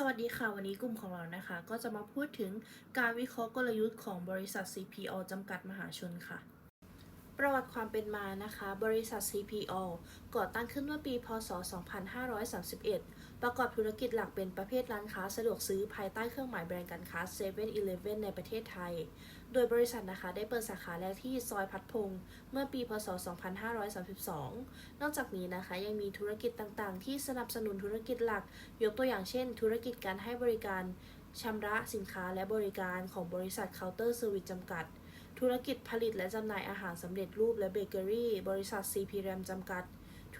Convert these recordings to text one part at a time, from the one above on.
สวัสดีค่ะวันนี้กลุ่มของเรานะคะ ก็จะมาพูดถึงการวิเคราะห์กลยุทธ์ของบริษัท CPO จำกัดมหาชนค่ะ ประวัติความเป็นมานะคะ บริษัท CPO ก่อตั้งขึ้นเมื่อปี พศ 2531 ประกอบธุรกิจหลักเป็นประเภทร้านค้าสะดวกซื้อภายใต้เครื่องหมายแบรนด์การค้า7 e เ e ่ e อในประเทศไทย โดยบริษัทนะคะได้เปิดสาขาแรกที่ซอยพัดพงษ์เมื่อปีพศ 2532 นอกจากนี้นะคะยังมีธุรกิจต่างๆ ที่สนับสนุนธุรกิจหลัก ยกตัวอย่างเช่น ธุรกิจการให้บริการชำระสินค้าและบริการของบริษัทเคาน์เตอร์เซอร์วิสจำกัด ธุรกิจผลิตและจำหน่ายอาหารสำเร็จรูปและเบเกอรี่ บริษัท CP RAM จำกัด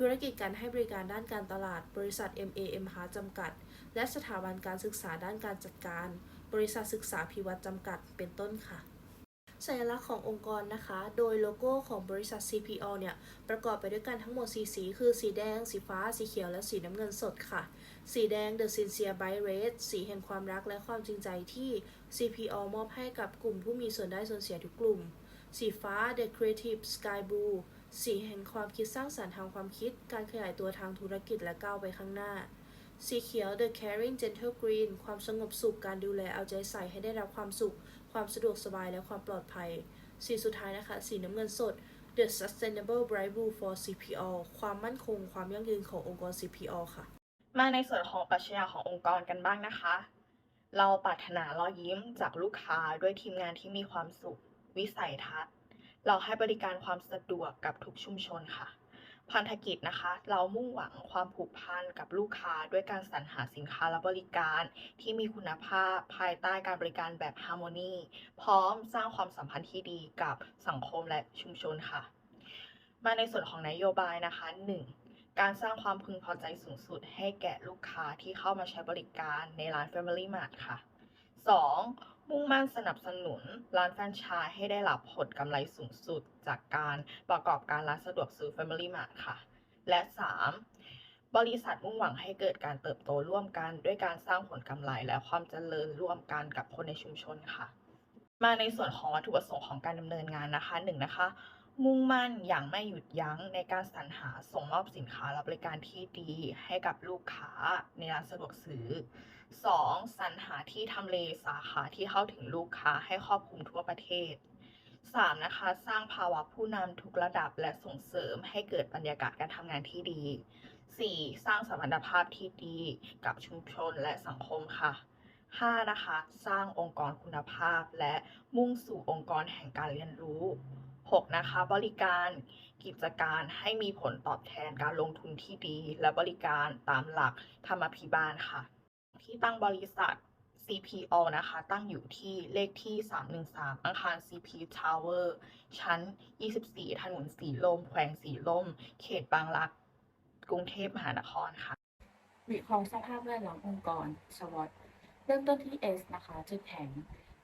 ธุรกิจการให้บริการด้านการตลาด บริษัท MAMHA จำกัด และสถาบันการศึกษาด้านการจัดการ บริษัทศึกษาพิวัตรจำกัด เป็นต้นค่ะ สัญลักษณ์ขององค์กรนะคะ โดยโลโก้ของบริษัท CPO เนี่ย ประกอบไปด้วยกันทั้งหมด 4 สี คือสีแดง สีฟ้า สีเขียว และสีน้ำเงินสดค่ะ สีแดง The Sincere Bright Red สีแห่งความรักและความจริงใจที่ CPO มอบให้กับกลุ่มผู้มีส่วนได้ส่วนเสียทุกกลุ่ม สีฟ้า The Creative Sky Blue สีแห่งความคิดสร้างสรรค์ทางความคิด การขยายตัวทางธุรกิจและก้าวไปข้างหน้า สีเขียว The Caring Gentle Green ความสงบสุข การดูแลเอาใจใส่ให้ได้รับความสุข ความสะดวกสบายและความปลอดภัย สีสุดท้ายนะคะ สีน้ำเงินสด The Sustainable Bright Blue for CPO ความมั่นคง ความยั่งยืนขององค์กร CPO ค่ะ มาในส่วนของปรัชญาขององค์กรกันบ้างนะคะ เราปรารถนารอยยิ้มจากลูกค้าด้วยทีมงานที่มีความสุข วิสัยทัศน์ เราให้บริการความสะดวกกับทุกชุมชนค่ะ พันธกิจนะคะ เรามุ่งหวังความผูกพันกับลูกค้าด้วยการสรรหาสินค้าและบริการที่มีคุณภาพภายใต้การบริการแบบฮาร์โมนีพร้อมสร้างความสัมพันธ์ที่ดีกับสังคมและชุมชนค่ะ มาในส่วนของนโยบายนะคะ 1. การสร้างความพึงพอใจสูงสุดให้แก่ลูกค้าที่เข้ามาใช้บริการในร้าน Family Mart ค่ะ 2. มุ่งมั่นสนับสนุนร้านแฟรนไชส์ให้ได้รับผลกำไรสูงสุดจากการประกอบการร้านสะดวกซื้อ Family Mart ค่ะ และ 3. บริษัทมุ่งหวังให้เกิดการเติบโตร่วมกัน ด้วยการสร้างผลกำไรและความเจริญร่วมกันกับคนในชุมชนค่ะ มาในส่วนของวัตถุประสงค์ของการดำเนินงานนะคะหนึ่งนะคะ มุ่งมั่นอย่างไม่หยุดยั้งในการสรรหาส่งมอบสินค้าและบริการที่ดีให้กับลูกค้าในร้านสะดวกซื้อ 2. สรรหาที่ทำเลสาขาที่เข้าถึงลูกค้าให้ครอบคลุมทั่วประเทศ 3. นะคะสร้างภาวะผู้นำทุกระดับและส่งเสริมให้เกิดบรรยากาศการทำงานที่ดี 4. สร้างสมพันธภาพที่ดีกับชุมชนและสังคมค่ะ 5. นะคะ สร้างองค์กรคุณภาพและมุ่งสู่องค์กรแห่งการเรียนรู้ 6. นะคะ บริการกิจการให้มีผลตอบแทนการลงทุนที่ดี และบริการตามหลักธรรมพิบาลค่ะ ที่ตั้งบริษัท CPO นะคะ ตั้งอยู่ที่เลขที่ 313 อาคาร CP Tower ชั้น 24 ถนนสีลม แขวงสีลม เขตบางรัก กรุงเทพมหานครค่ะวิเคราะห์สภาพแวดล้อมองค์กร SWOT เริ่มต้นที่ S นะคะ จุดแข็ง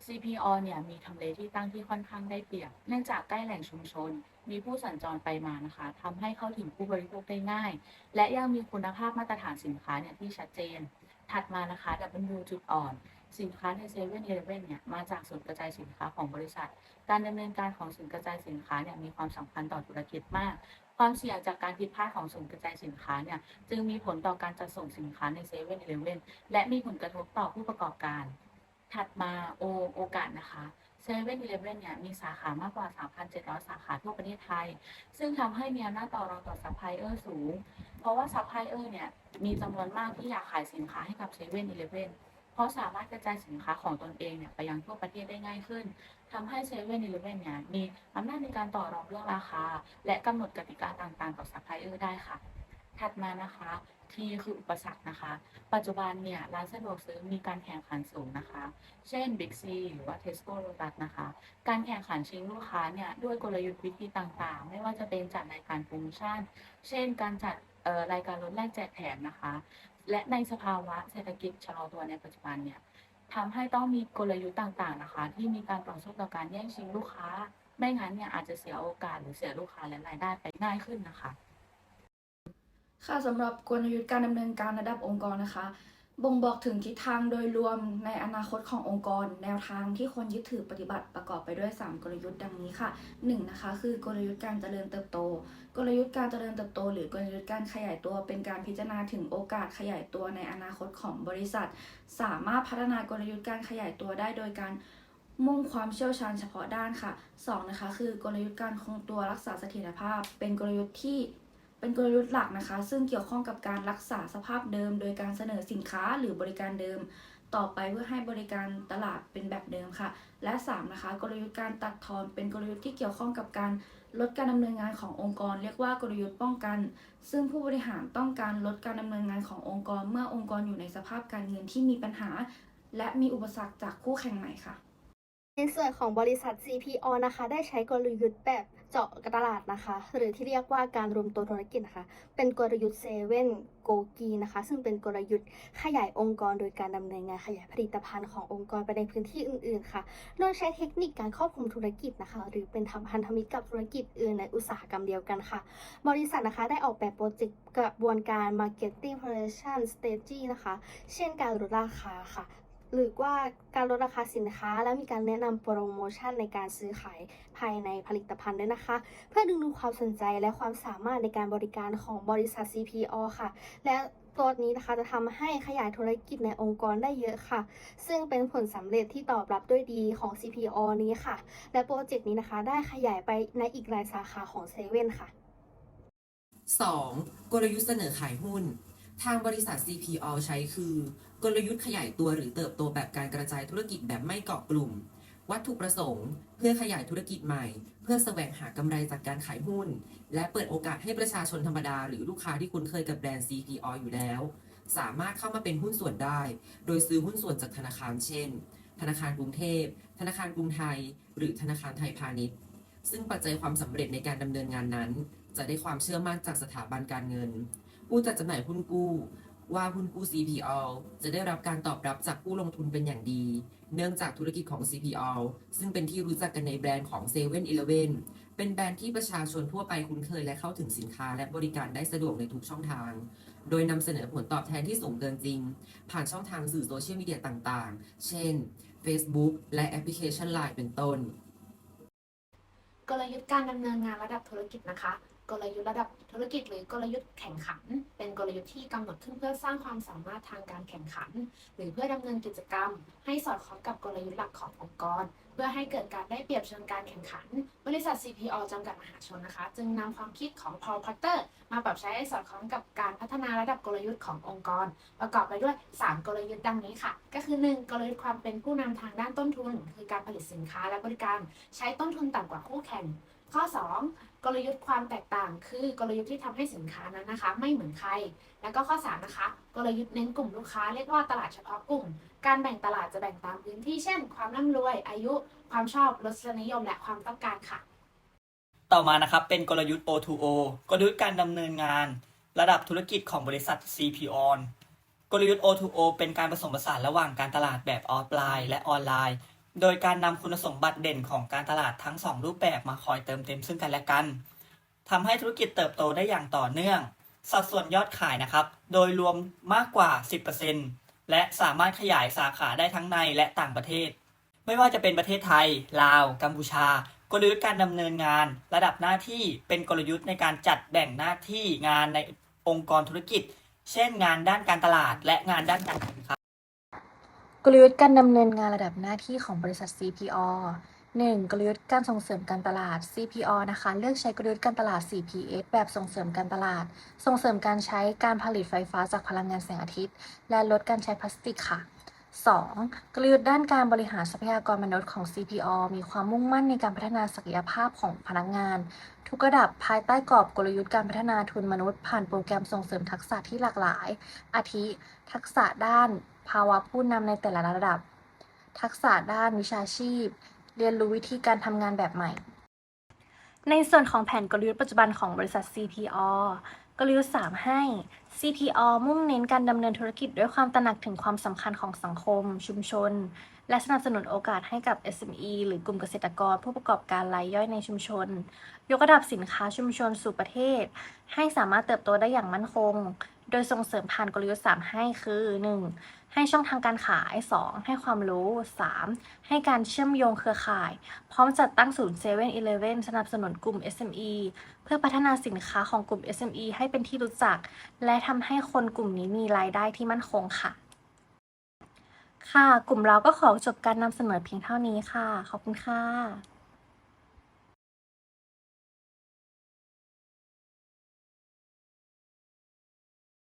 CPO เนี่ยมีทำเลที่ตั้งที่ค่อนข้างได้เปรียบ เนื่องจากใกล้แหล่งชุมชน มีผู้สัญจรไปมานะคะทำให้เข้าถึงผู้บริโภคได้ง่าย และยังมีคุณภาพมาตรฐานสินค้าเนี่ยที่ชัดเจน ถัดมานะคะ W จุดอ่อน สินค้าในเซเว่นอีเลฟเว่นเนี่ยมาจากศูนย์กระจายสินค้าของบริษัท การดำเนินการของศูนย์กระจายสินค้าเนี่ยมีความสำคัญต่อธุรกิจมาก ความเสี่ยงจากการผิดพลาดของศูนย์กระจายสินค้าเนี่ยจึงมีผลต่อการจัดส่งสินค้าในเซเว่นอีเลฟเว่นและมีผลกระทบต่อผู้ประกอบการ ถัดมาโอโอกาสนะคะเซเว่นอีเลฟเว่นเนี่ยมีสาขามากกว่า 3,700 สาขาทั่วประเทศไทย ซึ่งทำให้มีอำนาจต่อรองต่อซัพพลายเออร์สูง เพราะว่าซัพพลายเออร์เนี่ยมีจำนวนมากที่อยากขายสินค้าให้กับเซเว่นอีเลฟเว่นเพราะสามารถกระจายสินค้าของตนเองเนี่ยไปยังทั่วประเทศได้ง่ายขึ้นทำให้เซเว่นอีเลฟเว่นเนี่ยมีอำนาจในการต่อรองเรื่องราคา และกำหนดกติกาต่างๆ กับซัพพลายเออร์ได้ค่ะ ถัดมานะคะที่คืออุปสรรคนะคะ ปัจจุบันเนี่ยร้านสะดวกซื้อมีการแข่งขันสูงนะคะ เช่น Big C หรือว่า Tesco Lotus นะคะ การแข่งขันชิงลูกค้าเนี่ยด้วยกลยุทธ์วิธีต่างๆ ไม่ว่าจะเป็นจัดรายการโปรโมชั่น เช่น การจัดรายการลดแลกแจกแถมนะคะ และในสภาวะเศรษฐกิจชะลอตัวในปัจจุบันเนี่ยทำให้ต้องมีกลยุทธ์ต่างๆนะคะ ที่มีการต่อสู้ต่อการแย่งชิงลูกค้า ไม่งั้นเนี่ยอาจจะเสียโอกาสหรือเสียลูกค้าและรายได้ไปง่ายขึ้นนะคะ ค่ะสำหรับกลยุทธ์การดำเนินการระดับองค์กรนะคะ บ่งบอกถึงทิศทางโดยรวมในอนาคตขององค์กร แนวทางที่ควรยึดถือปฏิบัติประกอบไปด้วย 3 กลยุทธ์ดังนี้ค่ะ 1. นะคะ คือกลยุทธ์การเจริญเติบโต กลยุทธ์การเจริญเติบโต หรือกลยุทธ์การขยายตัว เป็นการพิจารณาถึงโอกาสขยายตัวในอนาคตของบริษัท สามารถพัฒนากลยุทธ์การขยายตัวได้โดยการมุ่งความเชี่ยวชาญเฉพาะด้านค่ะ 2. นะคะ คือกลยุทธ์การคงตัวรักษาเสถียรภาพ เป็นกลยุทธ์ที่ เป็นกลยุทธ์หลักนะคะ ซึ่งเกี่ยวข้องกับการรักษาสภาพเดิม โดยการเสนอสินค้าหรือบริการเดิม ต่อไปเพื่อให้บริการตลาดเป็นแบบเดิมค่ะ และ 3. นะคะ กลยุทธ์การตัดทอนเป็นกลยุทธ์ที่เกี่ยวข้องกับการลดการดำเนินงานขององค์กร เรียกว่ากลยุทธ์ป้องกัน ซึ่งผู้บริหารต้องการลดการดำเนินงานขององค์กร เมื่อองค์กรอยู่ในสภาพการเงินที่มีปัญหา และมีอุปสรรคจากคู่แข่งใหม่ค่ะ ในส่วนของบริษัท CPO นะคะ ได้ใช้กลยุทธ์แบบ เจาะตลาดนะคะ หรือที่เรียกว่าการรวมตัวธุรกิจนะคะ เป็นกลยุทธ์เซเว่นโกกีนะคะ ซึ่งเป็นกลยุทธ์ขยายองค์กรโดยการดำเนินงานขยายผลิตภัณฑ์ขององค์กรไปในพื้นที่อื่นๆ ค่ะ โดยใช้เทคนิคการครอบคลุมธุรกิจนะคะ หรือเป็นทำพันธมิตรกับธุรกิจอื่นในอุตสาหกรรมเดียวกันค่ะ บริษัทนะคะได้ออกแบบโปรเจกต์กระบวนการ Marketing Operation Strategy นะคะ เช่นการลดราคาค่ะ หรือว่าการลดราคาสินค้า และมีการแนะนำโปรโมชั่นในการซื้อขายภายในผลิตภัณฑ์ด้วยนะคะ เพื่อดึงดูดความสนใจและความสามารถในการบริการของบริษัท CPO ค่ะ และตัวนี้นะคะจะทำให้ขยายธุรกิจในองค์กรได้เยอะค่ะ ซึ่งเป็นผลสำเร็จที่ตอบรับด้วยดีของ CPO นี้ค่ะ และโปรเจกต์นี้นะคะได้ขยายไปในอีกหลายสาขาของเซเว่นค่ะ 2. กลยุทธ์เสนอขายหุ้น ทางบริษัท CPO ใช้คือ กลยุทธ์ขยายตัวหรือเติบโตแบบการกระจายธุรกิจแบบไม่เกาะกลุ่ม วัตถุประสงค์ เพื่อขยายธุรกิจใหม่ เพื่อแสวงหากำไรจากการขายหุ้น และเปิดโอกาสให้ประชาชนธรรมดา หรือลูกค้าที่คุ้นเคยกับแบรนด์ CPO อยู่แล้ว สามารถเข้ามาเป็นหุ้นส่วนได้ โดยซื้อหุ้นส่วนจากธนาคารเช่น ธนาคารกรุงเทพ ธนาคารกรุงไทย หรือธนาคารไทยพาณิชย์ ซึ่งปัจจัยความสำเร็จในการดำเนินงานนั้น จะได้ความเชื่อมั่นจากสถาบันการเงิน ผู้จัดจำหน่ายหุ้นกู้ ว่าหุ้นกู้ CPO จะได้รับการตอบรับจากผู้ลงทุนเป็นอย่างดี เนื่องจากธุรกิจของ CPO ซึ่งเป็นที่รู้จักกันในแบรนด์ของ7 e เ e ่ e อเป็นแบรนด์ที่ประชาชนทั่วไปคุ้นเคยและเข้าถึงสินค้าและบริการได้สะดวกในทุกช่องทาง โดยนำเสนอผลตอบแทนที่สูงเกินจริง ผ่านช่องทางสื่อโซเชียลมีเดียต่างๆ เช่น Facebook และแอปพลิเคชัน Line เป็นต้น กลยุทธ์การดำเนินงานระดับธุรกิจนะคะ กลยุทธ์ระดับธุรกิจหรือกลยุทธ์แข่งขัน เป็นกลยุทธ์ที่กำหนดขึ้นเพื่อสร้างความสามารถทางการแข่งขัน หรือเพื่อดำเนินกิจกรรม ให้สอดคล้องกับกลยุทธ์หลักขององค์กร เพื่อให้เกิดการได้เปรียบเชิงการแข่งขัน บริษัท CPO จำกัดมหาชนนะคะ จึงนำความคิดของ Paul Porter มาปรับใช้ให้สอดคล้องกับการพัฒนาระดับกลยุทธ์ขององค์กร ประกอบไปด้วย 3 กลยุทธ์ดังนี้ค่ะ ก็คือ 1. กลยุทธ์ความเป็นผู้นำทางด้านต้นทุน คือการผลิตสินค้าและบริการ ใช้ต้นทุนต่ำกว่าคู่แข่ง ข้อ 2 กลยุทธ์ความแตกต่าง คือกลยุทธ์ที่ทำให้สินค้านั้นนะคะ ไม่เหมือนใคร แล้วก็ข้อ 3 นะคะ กลยุทธ์เน้นกลุ่มลูกค้าเรียกว่าตลาดเฉพาะกลุ่ม การแบ่งตลาดจะแบ่งตามพื้นที่เช่น ความร่ำรวย อายุ ความชอบรสนิยม และความต้องการค่ะ ต่อมานะครับเป็นกลยุทธ์ O2O กลยุทธ์การดำเนินงาน ระดับธุรกิจของบริษัท CPO กลยุทธ์ O2O เป็นการผสมผสานระหว่างการตลาดแบบออฟไลน์ และออนไลน์ โดยการนำคุณสมบัติเด่นของการตลาดทั้ง 2 รูปแบบมาคอยเติมเต็มซึ่งกันและกันทำให้ธุรกิจเติบโตได้อย่างต่อเนื่อง สัดส่วนยอดขายนะครับ โดยรวมมากกว่า 10%และสามารถขยายสาขาได้ทั้งในและต่างประเทศ ไม่ว่าจะเป็นประเทศไทย ลาว กัมพูชา กลยุทธ์การดำเนินงาน ระดับหน้าที่เป็นกลยุทธ์ในการจัดแบ่งหน้าที่งานในองค์กรธุรกิจ เช่น งานด้านการตลาดและงานด้านการแข่งขัน กลยุทธ์การดำเนินงานระดับหน้าที่ของบริษัท CPO 1. กลยุทธ์การส่งเสริมการตลาด CPO นะคะ เลือกใช้กลยุทธ์การตลาด 4PS แบบส่งเสริมการตลาด ส่งเสริมการใช้การผลิตไฟฟ้าจากพลังงานแสงอาทิตย์ และลดการใช้พลาสติกค่ะ 2. กลยุทธ์ด้านการบริหารทรัพยากรมนุษย์ของ CPO มีความมุ่งมั่นในการพัฒนาศักยภาพของพนักงาน ทุกระดับภายใต้กรอบกลยุทธ์การพัฒนาทุนมนุษย์ ผ่านโปรแกรมส่งเสริมทักษะที่หลากหลาย อาทิ ทักษะด้าน ภาวะผู้นำในแต่ละระดับ ทักษะด้านวิชาชีพ เรียนรู้วิธีการทำงานแบบใหม่ ในส่วนของแผนกลยุทธ์ปัจจุบันของบริษัท CPO กลยุทธ์ 3 ให้ CPO มุ่งเน้นการดำเนินธุรกิจด้วยความตระหนักถึงความสำคัญของสังคม ชุมชน และสนับสนุนโอกาสให้กับ SME หรือกลุ่มเกษตรกร ผู้ประกอบการรายย่อยในชุมชน ยกระดับสินค้าชุมชนสู่ประเทศ ให้สามารถเติบโตได้อย่างมั่นคง โดยส่งเสริมผ่านกลยุทธ์3ให้คือ 1. ให้ช่องทางการขาย 2. ให้ความรู้ 3. ให้การเชื่อมโยงเครือข่าย พร้อมจัดตั้งศูนย์7 e เ e ่ e อสนับสนุนกลุ่ม SME เพื่อพัฒนาสินค้าของกลุ่ม SME ให้เป็นที่รู้จัก และทำให้คนกลุ่มนี้มีรายได้ที่มั่นคงค่ะ ค่ะ กลุ่มเราก็ขอจบการนำเสนอเพียงเท่านี้ค่ะ ขอบคุณค่ะ